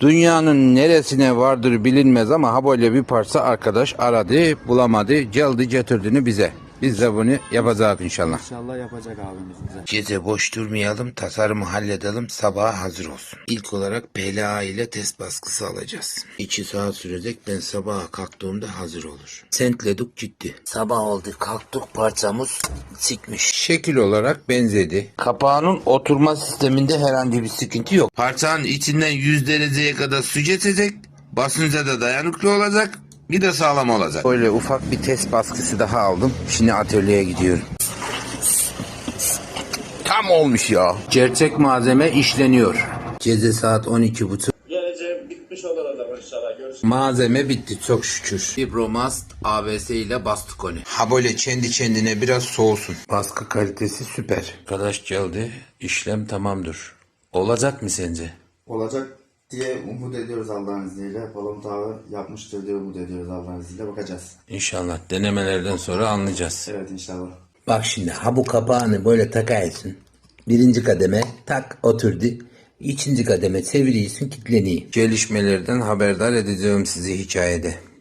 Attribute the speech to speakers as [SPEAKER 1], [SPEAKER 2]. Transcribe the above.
[SPEAKER 1] Dünyanın neresine vardır bilinmez ama ha böyle bir parça arkadaş aradı bulamadı geldi getirdiğini bize. Biz de bunu yapacağız inşallah.
[SPEAKER 2] İnşallah yapacak abimiz bize.
[SPEAKER 1] Gece boş durmayalım, tasarımı halledelim, sabaha hazır olsun. İlk olarak PLA ile test baskısı alacağız. 2 saat sürecek, ben sabaha kalktığımda hazır olur. Sentledik gitti. Sabah oldu, kalktık parçamız çıkmış. Şekil olarak benzedi. Kapağının oturma sisteminde herhangi bir sıkıntı yok. Parçanın içinden 100 dereceye kadar su geçecek, basınca da dayanıklı olacak, bir de sağlam olacak. Böyle ufak bir test baskısı daha aldım. Şimdi atölyeye gidiyorum. Tam olmuş ya. Gerçek malzeme işleniyor. Gece saat 12.30.
[SPEAKER 3] Geleceğim bitmiş olacak inşallah. Görüşürüz.
[SPEAKER 1] Malzeme bitti çok şükür. Fibromast ABS ile bastık onu. Ha böyle kendi kendine biraz soğusun. Baskı kalitesi süper. Arkadaş geldi. İşlem tamamdır. Olacak mı sence?
[SPEAKER 2] Olacak diye umut ediyoruz Allah'ın izniyle. Palamut abi yapmıştır diye umut ediyoruz Allah'ın izniyle. Bakacağız.
[SPEAKER 1] İnşallah denemelerden sonra anlayacağız.
[SPEAKER 2] Evet inşallah.
[SPEAKER 1] Bak şimdi ha bu kapağını böyle takarsın. Birinci kademe tak oturdu. İkinci kademe çeviriyorsun kilitleniyor. Gelişmelerden haberdar edeceğim sizi hikayede.